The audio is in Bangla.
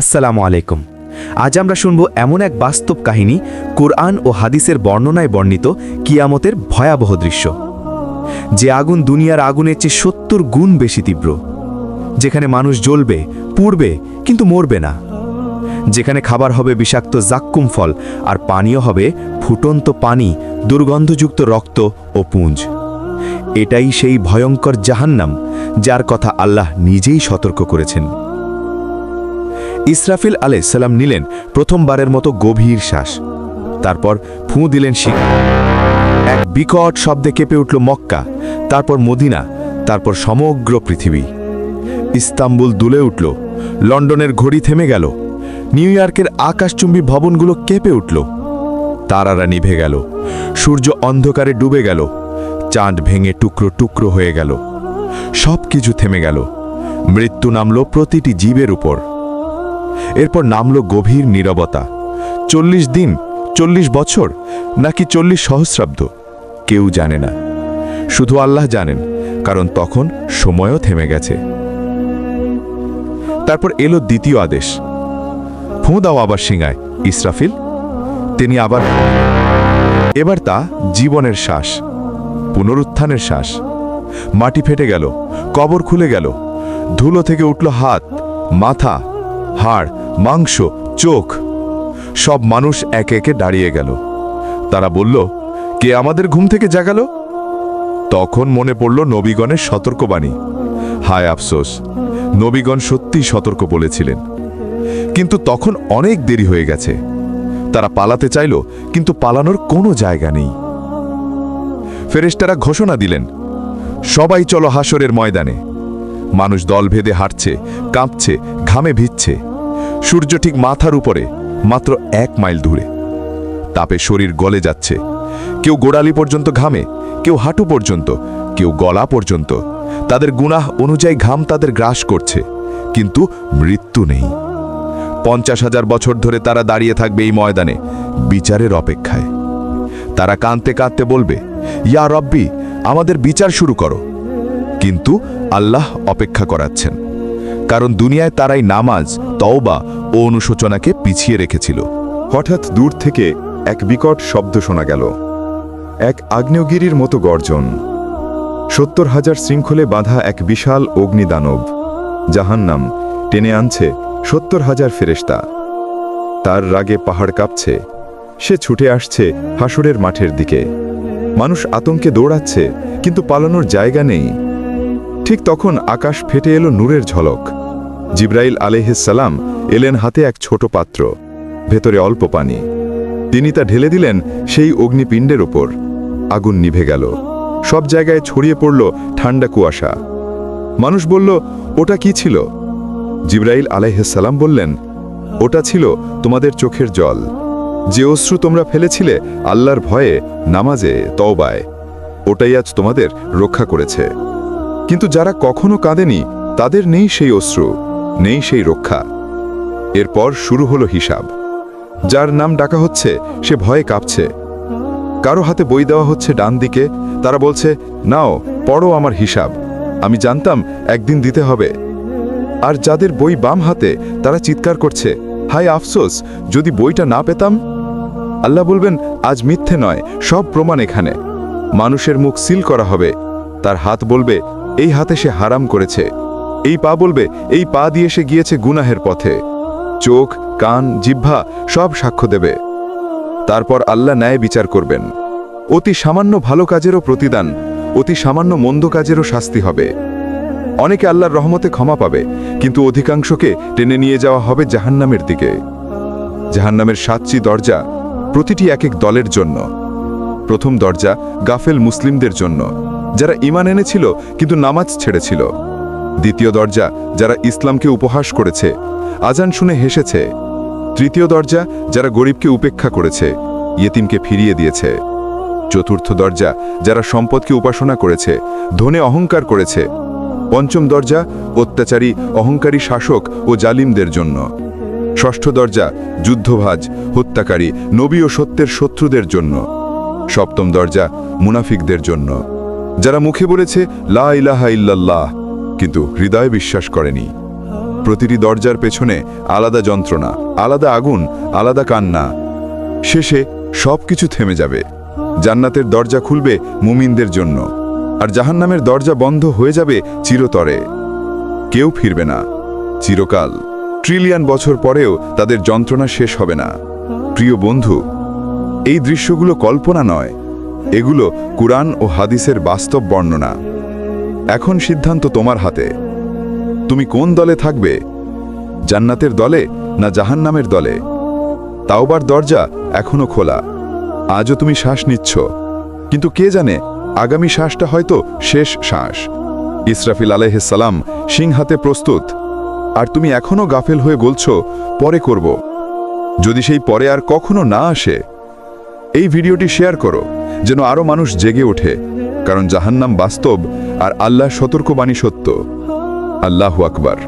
আসসালামু আলাইকুম। আজ আমরা শুনব এমন এক বাস্তব কাহিনী কোরআন ও হাদিসের বর্ণনায় বর্ণিত কিয়ামতের ভয়াবহ দৃশ্য, যে আগুন দুনিয়ার আগুনের চেয়ে সত্তর গুণ বেশি তীব্র, যেখানে মানুষ জ্বলবে, পুড়বে, কিন্তু মরবে না, যেখানে খাবার হবে বিষাক্ত জাক্কুম ফল আর পানীয় হবে ফুটন্ত পানি, দুর্গন্ধযুক্ত রক্ত ও পুঞ্জ। এটাই সেই ভয়ঙ্কর জাহান্নাম যার কথা আল্লাহ নিজেই সতর্ক করেছেন। ইসরাফিল আলাইসাল্লাম নিলেন প্রথমবারের মতো গভীর শ্বাস। তারপর ফুঁ দিলেন শিখ। এক বিকট শব্দে কেঁপে উঠল মক্কা, তারপর মদিনা, তারপর সমগ্র পৃথিবী। ইস্তাম্বুল দুলে উঠল, লন্ডনের ঘড়ি থেমে গেল, নিউ ইয়র্কের আকাশচুম্বী ভবনগুলো কেঁপে উঠল। তারারা নিভে গেল, সূর্য অন্ধকারে ডুবে গেল, চাঁদ ভেঙে টুকরো টুকরো হয়ে গেল। সব কিছু থেমে গেল, মৃত্যু নামল প্রতিটি জীবের উপর। এরপর নামল গভীর নীরবতা। চল্লিশ দিন, চল্লিশ বছর, নাকি চল্লিশ সহস্রাব্দ? কেউ জানে না। শুধু আল্লাহ জানেন, কারণ তখন সময়ও থেমে গেছে। তারপর এলো দ্বিতীয় আদেশ। ফুঁ দাও আবার সিংহায়, ইসরাফিল। তিনি আবার এবার তা জীবনের শ্বাস, পুনরুত্থানের শ্বাস। মাটি ফেটে গেল, কবর খুলে গেল। ধুলো থেকে উঠল হাত, মাথা হাড়, মাংস, চোখ, সব মানুষ একে একে দাঁড়িয়ে গেল। তারা বলল, কে আমাদের ঘুম থেকে জাগালো? তখন মনে পড়ল নবীগণের সতর্কবাণী। হায় আফসোস, নবীগণ সত্যি সতর্ক বলেছিলেন। কিন্তু তখন অনেক দেরি হয়ে গেছে। তারা পালাতে চাইল, কিন্তু পালানোর কোনো জায়গা নেই। ফেরেশতারা ঘোষণা দিলেন, সবাই চলো হাসরের ময়দানে। মানুষ দলভেদে হাঁটছে, কাঁপছে, ঘামে ভিজছে। সূর্য ঠিক মাথার উপরে, মাত্র এক মাইল দূরে। তাপে শরীর গলে যাচ্ছে। কেউ গোড়ালি পর্যন্ত ঘামে, কেউ হাঁটু পর্যন্ত, কেউ গলা পর্যন্ত। তাদের গুনাহ অনুযায়ী ঘাম তাদের গ্রাস করছে, কিন্তু মৃত্যু নেই। পঞ্চাশ হাজার বছর ধরে তারা দাঁড়িয়ে থাকবে এই ময়দানে, বিচারের অপেক্ষায়। তারা কাঁদতে কাঁদতে বলবে, ইয়া রব্বি, আমাদের বিচার শুরু করো। কিন্তু আল্লাহ অপেক্ষা করাচ্ছেন। কারণ দুনিয়ায় তারাই নামাজ, তওবা ও অনুশোচনাকে পিছিয়ে রেখেছিল। হঠাৎ দূর থেকে এক বিকট শব্দ শোনা গেল। এক আগ্নেয়গিরির মতো গর্জন। সত্তর হাজার শৃঙ্খলে বাঁধা এক বিশাল অগ্নিদানব, জাহান্নাম, টেনে আনছে সত্তর হাজার ফেরেশতা। তার রাগে পাহাড় কাঁপছে। সে ছুটে আসছে হাসুরের মাঠের দিকে। মানুষ আতঙ্কে দৌড়াচ্ছে, কিন্তু পালানোর জায়গা নেই। ঠিক তখন আকাশ ফেটে এলো নূরের ঝলক। জিব্রাইল আলেহিসাল্লাম এলেন হাতে এক ছোট পাত্র, ভেতরে অল্প পানি। তিনি তা ঢেলে দিলেন সেই অগ্নিপিণ্ডের ওপর। আগুন নিভে গেল। সব জায়গায় ছড়িয়ে পড়ল ঠান্ডা কুয়াশা। মানুষ বলল, ওটা কি ছিল? জিব্রাইল আলাইহাল্লাম বললেন, ওটা ছিল তোমাদের চোখের জল। যে অশ্রু তোমরা ফেলেছিলে আল্লাহর ভয়ে, নামাজে, তওবায়, ওটাই আজ তোমাদের রক্ষা করেছে। কিন্তু যারা কখনো কাঁদেনি, তাদের নেই সেই অশ্রু, নেই সেই রক্ষা। এরপর শুরু হলো হিসাব। যার নাম ডাকা হচ্ছে, সে ভয়ে কাঁপছে। কারও হাতে বই দেওয়া হচ্ছে ডান দিকে, তারা বলছে, নাও, পড়ো আমার হিসাব। আমি জানতাম, একদিন দিতে হবে। আর যাদের বই বাম হাতে, তারা চিৎকার করছে হাই আফসোস, যদি বইটা না পেতাম? আল্লাহ বলবেন, আজ মিথ্যে নয়, সব প্রমাণ এখানে। মানুষের মুখ সিল করা হবে। তার হাত বলবে এই হাতে সে হারাম করেছে। এই পা বলবে, এই পা দিয়ে সে গিয়েছে গুনাহের পথে। চোখ, কান, জিহ্বা সব সাক্ষ্য দেবে। তারপর আল্লাহ ন্যায় বিচার করবেন। অতি সামান্য ভালো কাজেরও প্রতিদান, অতি সামান্য মন্দ কাজেরও শাস্তি হবে। অনেকে আল্লাহর রহমতে ক্ষমা পাবে, কিন্তু অধিকাংশকে টেনে নিয়ে যাওয়া হবে জাহান্নামের দিকে। জাহান্নামের সাতটি দরজা প্রতিটি এক এক দলের জন্য। প্রথম দরজা গাফেল মুসলিমদের জন্য, যারা ইমান এনেছিল কিন্তু নামাজ ছেড়েছিল। দ্বিতীয় দরজা, যারা ইসলামকে উপহাস করেছে, আজান শুনে হেসেছে। তৃতীয় দরজা, যারা গরিবকে উপেক্ষা করেছে, ইয়েতিমকে ফিরিয়ে দিয়েছে। চতুর্থ দরজা, যারা সম্পদকে উপাসনা করেছে, ধনে অহংকার করেছে। পঞ্চম দরজা, অত্যাচারী, অহংকারী শাসক ও জালিমদের জন্য। ষষ্ঠ দরজা, যুদ্ধভাজ, হত্যাকারী, নবী ও সত্যের শত্রুদের জন্য। সপ্তম দরজা মুনাফিকদের জন্য। যারা মুখে বলেছে, লা ইলাহা ইল্লাল্লাহ কিন্তু হৃদয়ে বিশ্বাস করেনি। প্রতিটি দরজার পেছনে আলাদা যন্ত্রণা, আলাদা আগুন, আলাদা কান্না। শেষে সব কিছু থেমে যাবে। জান্নাতের দরজা খুলবে মুমিনদের জন্য। আর জাহান্নামের দরজা বন্ধ হয়ে যাবে চিরতরে। কেউ ফিরবে না। চিরকাল। ট্রিলিয়ন বছর পরেও তাদের যন্ত্রণা শেষ হবে না। প্রিয় বন্ধু এই দৃশ্যগুলো কল্পনা নয়। এগুলো কুরআন ও হাদিসের বাস্তব বর্ণনা। এখন সিদ্ধান্ত তোমার হাতে। তুমি কোন দলে থাকবে? জান্নাতের দলে না জাহান্নামের দলে? তাওবার দরজা এখনও খোলা। আজও তুমি শ্বাস নিচ্ছ। কিন্তু কে জানে, আগামী শ্বাসটা হয়তো শেষ শ্বাস। ইসরাফিল আলাইহিসসালাম সিং হাতে প্রস্তুত। আর তুমি এখনও গাফেল হয়ে বলছো, পরে করব। যদি সেই পরে আর কখনো না আসে এই ভিডিওটি শেয়ার করো, যেন আরও মানুষ জেগে ওঠে, কারণ জাহান্নাম বাস্তব আর আল্লাহ সতর্কবাণী সত্য। আল্লাহ আকবার।